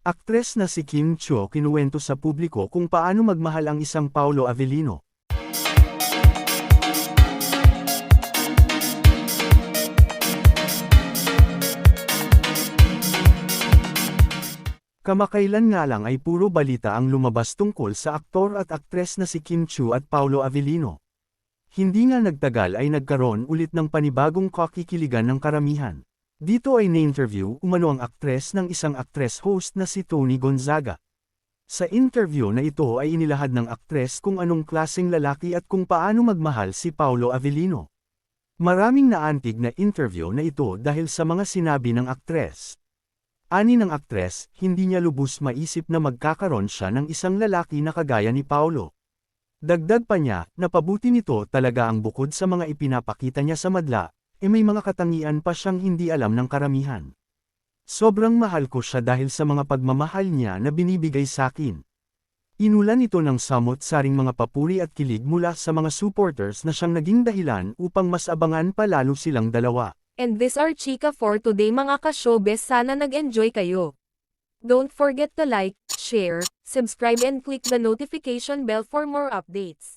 Aktres na si Kim Cho kinuwento sa publiko kung paano magmahal ang isang Paulo Avellino. Kamakailan nga lang ay puro balita ang lumabas tungkol sa aktor at aktres na si Kim Chu at Paulo Avellino. Hindi nga nagtagal ay nagkaroon ulit ng panibagong kakikiligan ng karamihan. Dito ay na-interview umano ang aktres ng isang aktres host na si Tony Gonzaga. Sa interview na ito ay inilahad ng aktres kung anong klaseng lalaki at kung paano magmahal si Paulo Avellino. Maraming naantig na interview na ito dahil sa mga sinabi ng aktres. Ani ng aktres, hindi niya lubos maisip na magkakaroon siya ng isang lalaki na kagaya ni Paulo. Dagdag pa niya, napabuti nito talaga ang bukod sa mga ipinapakita niya sa madla, e may mga katangian pa siyang hindi alam ng karamihan. Sobrang mahal ko siya dahil sa mga pagmamahal niya na binibigay sa akin. Inulan ito ng samot-saring mga papuri at kilig mula sa mga supporters na siyang naging dahilan upang mas abangan pa lalo silang dalawa. And this are Chika for today mga ka-showbiz sana nag-enjoy kayo. Don't forget to like, share, subscribe and click the notification bell for more updates.